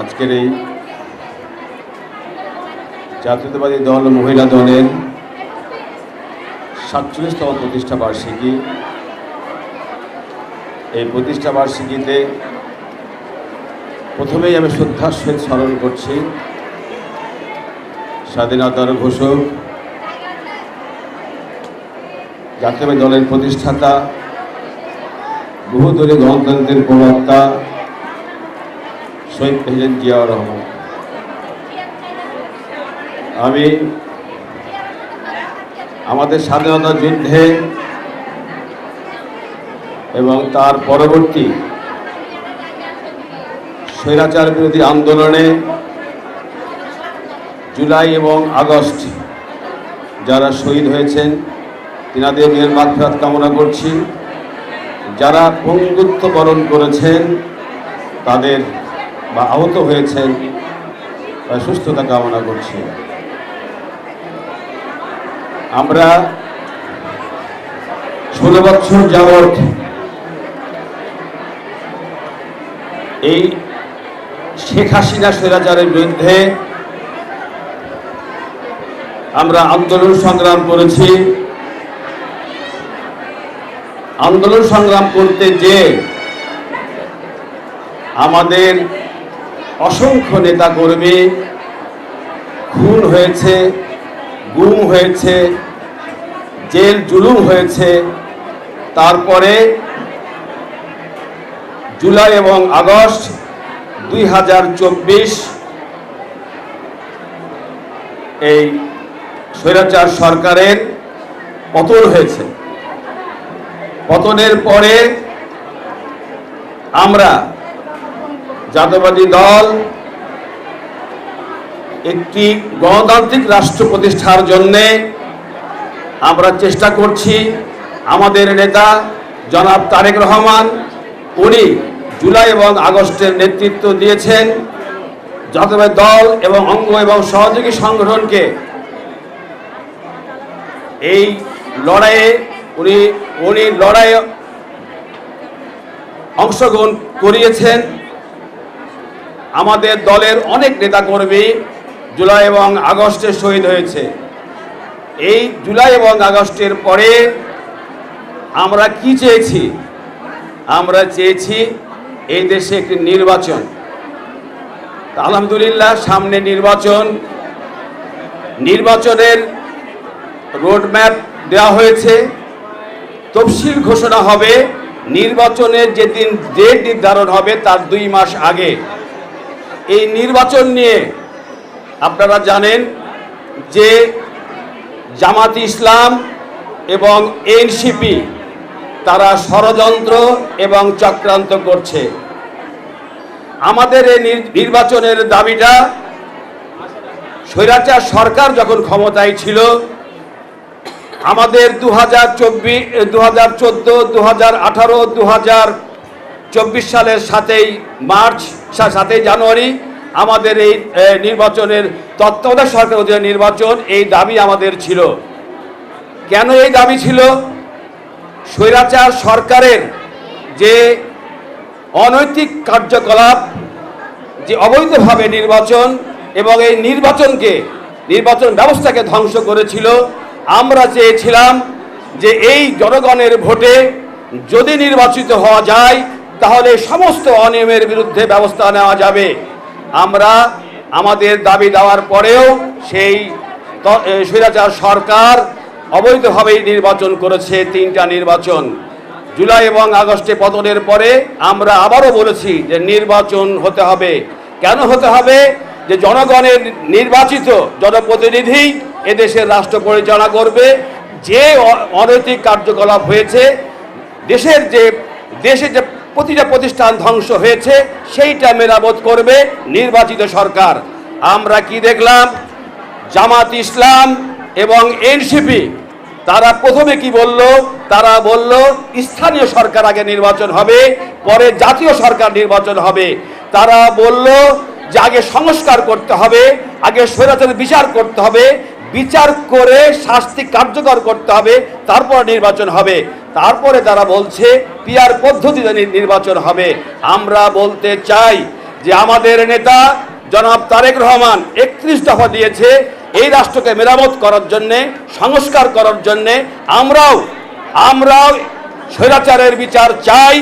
আজকের এই জাতীয়তাবাদী দল মহিলা দলের সাতচল্লিশতম প্রতিষ্ঠা বার্ষিকী। এই প্রতিষ্ঠা বার্ষিকীতে প্রথমেই আমি শ্রদ্ধার সহিত স্মরণ করছি স্বাধীনতার ঘোষক জাতীয় দলের প্রতিষ্ঠাতা, বহুদলীয় গণতন্ত্রের প্রবক্তা শহীদ প্রেসিডেন্ট জিয়াউর রহমান। আমি আমাদের স্বাধীনতা যুদ্ধে এবং তার পরবর্তী স্বৈরাচার বিরোধী আন্দোলনে জুলাই এবং আগস্ট যারা শহীদ হয়েছেন, তিনাদের মেয়ের মাগফিরাত কামনা করছি। যারা পঙ্গুত্ব বরণ করেছেন, তাদের বা আহত হয়েছেন বা সুস্থতা কামনা করছি। আমরা ষোলো বছর যাবৎ এই শেখ হাসিনা স্বৈরাচারের বিরুদ্ধে আমরা আন্দোলন সংগ্রাম করেছি। আন্দোলন সংগ্রাম করতে যে আমাদের অসংখ্য নেতা কর্মী খুন হয়েছে, গুম হয়েছে, জেল জুলুম হয়েছে। তারপরে জুলাই এবং আগস্ট দুই হাজার চব্বিশ এই স্বৈরাচার সরকারের পতন হয়েছে। পতনের পরে আমরা জাতীয়বাদী দল একটি গণতান্ত্রিক রাষ্ট্র প্রতিষ্ঠার জন্যে আমরা চেষ্টা করছি আমাদের নেতা জনাব তারেক রহমান, উনি জুলাই এবং আগস্টের নেতৃত্ব দিয়েছেন। জাতীয়বাদী দল এবং অঙ্গ এবং সহযোগী সংগঠনকে এই লড়াইয়ে উনি উনি লড়াইয়ে অংশগ্রহণ করিয়েছেন। আমাদের দলের অনেক নেতাকর্মী জুলাই এবং আগস্টে শহীদ হয়েছে। এই জুলাই এবং আগস্টের পরে আমরা কি চেয়েছি? আমরা চেয়েছি এই দেশে একটি নির্বাচন। আলহামদুলিল্লাহ, সামনে নির্বাচন। নির্বাচনের রোডম্যাপ দেওয়া হয়েছে। তফসিল ঘোষণা হবে। নির্বাচনের যেদিন ডেট নির্ধারণ হবে, তার দুই মাস আগে। এই নির্বাচন নিয়ে আপনারা জানেন যে জামাত ইসলাম এবং এনসিপি তারা ষড়যন্ত্র এবং চক্রান্ত করছে। আমাদের এই নির্বাচনের দাবিটা স্বৈরাচার সরকার যখন ক্ষমতায় ছিল, আমাদের দু হাজার চব্বিশ দু হাজার দু হাজার আঠারো দু হাজার চব্বিশ সালের সাতই মার্চ সাতই জানুয়ারি আমাদের এই নির্বাচনের তত্ত্বাবধায়ক সরকার অধীনে নির্বাচন, এই দাবি আমাদের ছিল। কেন এই দাবি ছিল? স্বৈরাচার সরকারের যে অনৈতিক কার্যকলাপ, যে অবৈধভাবে নির্বাচন এবং এই নির্বাচনকে, নির্বাচন ব্যবস্থাকে ধ্বংস করেছিল, আমরা চেয়েছিলাম যে এই জনগণের ভোটে যদি নির্বাচিত হওয়া যায় তাহলে সমস্ত অনিয়মের বিরুদ্ধে ব্যবস্থা নেওয়া যাবে। আমরা আমাদের দাবি দেওয়ার পরেও সেই স্বৈরাচার সরকার অবৈধভাবেই নির্বাচন করেছে, তিনটা নির্বাচন। জুলাই এবং আগস্টে পতনের পরে আমরা আবারও বলেছি যে নির্বাচন হতে হবে। কেন হতে হবে? যে জনগণের নির্বাচিত জনপ্রতিনিধি এদেশের রাষ্ট্র পরিচালনা করবে। যে অনৈতিক কার্যকলাপ হয়েছে, দেশের যে দেশে যে প্রতিটা প্রতিষ্ঠান ধ্বংস হয়েছে, সেইটা মেরামত করবে নির্বাচিত সরকার। আমরা কি দেখলাম? জামাত ইসলাম এবং এনসিপি, তারা প্রথমে কি বলল? তারা বলল, স্থানীয় সরকার আগে নির্বাচন হবে, পরে জাতীয় সরকার নির্বাচন হবে। তারা বলল যে আগে সংস্কার করতে হবে, আগে স্বৈরাচারের বিচার করতে হবে বিচার করে শাস্তি কার্যকর করতে হবে, তারপর নির্বাচন হবে। তারপরে তারা বলছে পিয়ার পদ্ধতিতে নির্বাচন হবে। আমরা বলতে চাই যে আমাদের নেতা জনাব তারেক রহমান একত্রিশ দফা দিয়েছে এই রাষ্ট্রকে মেরামত করার জন্যে, সংস্কার করার জন্যে। আমরাও আমরাও স্বৈরাচারের বিচার চাই,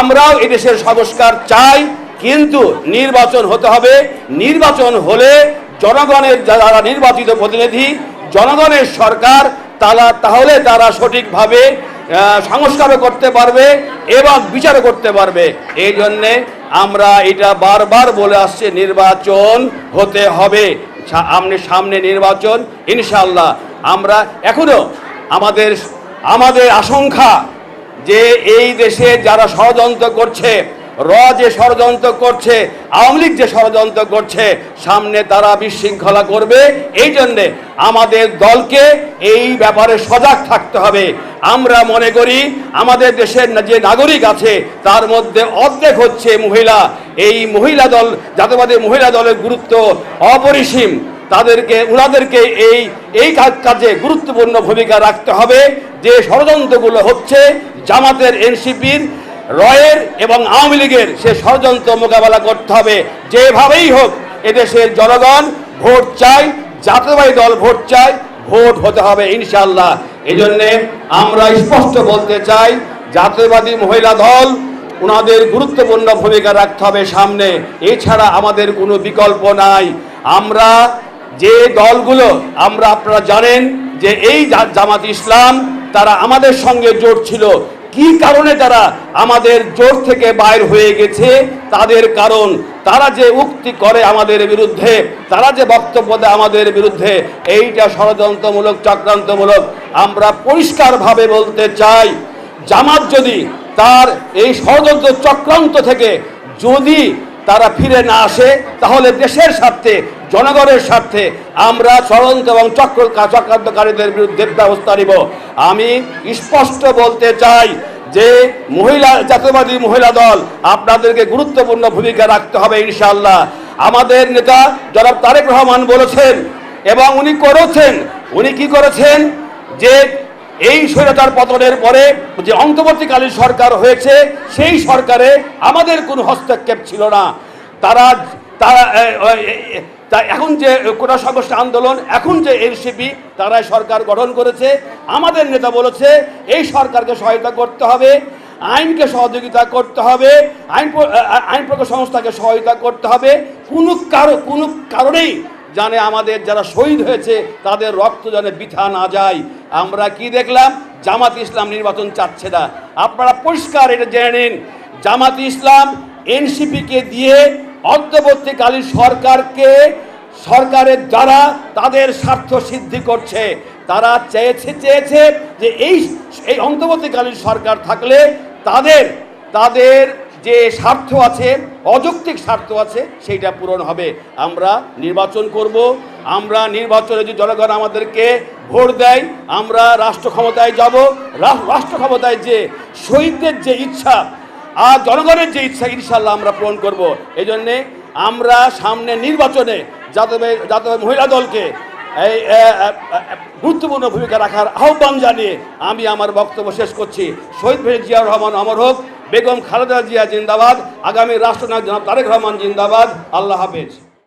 আমরাও এদেশের সংস্কার চাই, কিন্তু নির্বাচন হতে হবে। নির্বাচন হলে জনগণের যারা নির্বাচিত প্রতিনিধি, জনগণের সরকার, তারা তাহলে তারা সঠিকভাবে সংস্কারও করতে পারবে এবং বিচারও করতে পারবে। এই জন্যে আমরা এটা বারবার বলে আসছি, নির্বাচন হতে হবে। আমনে সামনে নির্বাচন ইনশাল্লাহ আমরা এখনও আমাদের আমাদের আশঙ্কা যে এই দেশে যারা ষড়যন্ত্র করছে র যে ষড়যন্ত্র করছে, আওয়ামী লীগ যে ষড়যন্ত্র করছে, সামনে তারা বিশৃঙ্খলা করবে। এই জন্যে আমাদের দলকে এই ব্যাপারে সজাগ থাকতে হবে। আমরা মনে করি আমাদের দেশের যে নাগরিক আছে, তার মধ্যে অর্ধেক হচ্ছে মহিলা। এই মহিলা দল, জাতীয়বাদী মহিলা দলের গুরুত্ব অপরিসীম। তাদেরকে ওনাদেরকে এই এই কাজ- গুরুত্বপূর্ণ ভূমিকা রাখতে হবে। যে ষড়যন্ত্রগুলো হচ্ছে, জামাতের এনসিপির রয়ের এবং আওয়ামী লীগের সে ষড়যন্ত্র মোকাবেলা করতে হবে, যেভাবেই হোক এদেশের জনগণ ভোট চাই জাতীয়বাহী দল ভোট চাই ভোট হতে হবে ইনশাল্লাহ এই জন্যে আমরা স্পষ্ট বলতে চাই, জাতীয়বাদী মহিলা দল ওনাদের গুরুত্বপূর্ণ ভূমিকা রাখতে হবে সামনে। এছাড়া আমাদের কোনো বিকল্প নাই। আমরা যে দলগুলো, আমরা আপনারা জানেন যে এই জামাত ইসলাম, তারা আমাদের সঙ্গে জোট ছিল। কি কারণে তারা আমাদের জোর থেকে বাইর হয়ে গেছে, তাদের কারণ তারা যে উক্তি করে আমাদের বিরুদ্ধে, তারা যে বক্তব্য দেয় আমাদের বিরুদ্ধে, এইটা ষড়যন্ত্রমূলক, চক্রান্তমূলক। আমরা পরিষ্কারভাবে বলতে চাই, জামাত যদি তার এই ষড়যন্ত্র চক্রান্ত থেকে যদি তারা ফিরে না আসে, তাহলে দেশের স্বার্থে জনগণের স্বার্থে আমরা ষড়যন্ত্র এবং চক্র চক্রান্তকারীদের বিরুদ্ধে ব্যবস্থা নিব। আমি স্পষ্ট বলতে চাই যে মহিলা, জাতীয়বাদী মহিলা দল, আপনাদেরকে গুরুত্বপূর্ণ ভূমিকা রাখতে হবে ইনশাআল্লাহ। আমাদের নেতা জনাব তারেক রহমান বলেছেন এবং উনি করেছেন। উনি কি করেছেন? যে এই স্বৈরাচার পতনের পরে যে অন্তর্বর্তীকালীন সরকার হয়েছে, সেই সরকারে আমাদের কোনো হস্তক্ষেপ ছিল না। তারা তারা এ, এ, এ, তা এখন যে কোটা সংঘর্ষ আন্দোলন এখন যে এনসিপি তারাই সরকার গঠন করেছে। আমাদের নেতা বলেছে এই সরকারকে সহায়তা করতে হবে আইনকে সহযোগিতা করতে হবে আইন আইন প্রকাশ সংস্থাকে সহায়তা করতে হবে। কোনো কারও কোনো কারণেই জানে আমাদের যারা শহীদ হয়েছে তাদের রক্ত যেন বৃথা না যায়। আমরা কি দেখলাম? জামাত ইসলাম নির্বাচন চাচ্ছে না। আপনারা পরিষ্কার এটা জেনে নিন। জামাত ইসলাম এনসিপিকে দিয়ে অন্তর্বর্তীকালীন সরকারকে, সরকারের দ্বারা তাদের স্বার্থ সিদ্ধি করছে। তারা চেয়েছে চেয়েছে যে এই এই অন্তর্বর্তীকালীন সরকার থাকলে তাদের তাদের যে স্বার্থ আছে, অযৌক্তিক স্বার্থ আছে, সেইটা পূরণ হবে। আমরা নির্বাচন করব, আমরা নির্বাচনে যদি জনগণ আমাদেরকে ভোট দেয়, আমরা রাষ্ট্র ক্ষমতায় যাব। রাষ্ট্র ক্ষমতায় যে শহীদদের যে ইচ্ছা আর জনগণের যে ইচ্ছা ইনশাল্লাহ আমরা পূরণ করব। এই জন্যে আমরা সামনে নির্বাচনে যাতে যাতে মহিলা দলকে এই গুরুত্বপূর্ণ ভূমিকা রাখার আহ্বান জানিয়ে আমি আমার বক্তব্য শেষ করছি। শহীদ ভাই জিয়াউর রহমান অমর হোক, বেগম খালেদা জিয়া জিন্দাবাদ, আগামী রাষ্ট্রনায়ক জনাব তারেক রহমান জিন্দাবাদ। আল্লাহ হাফেজ।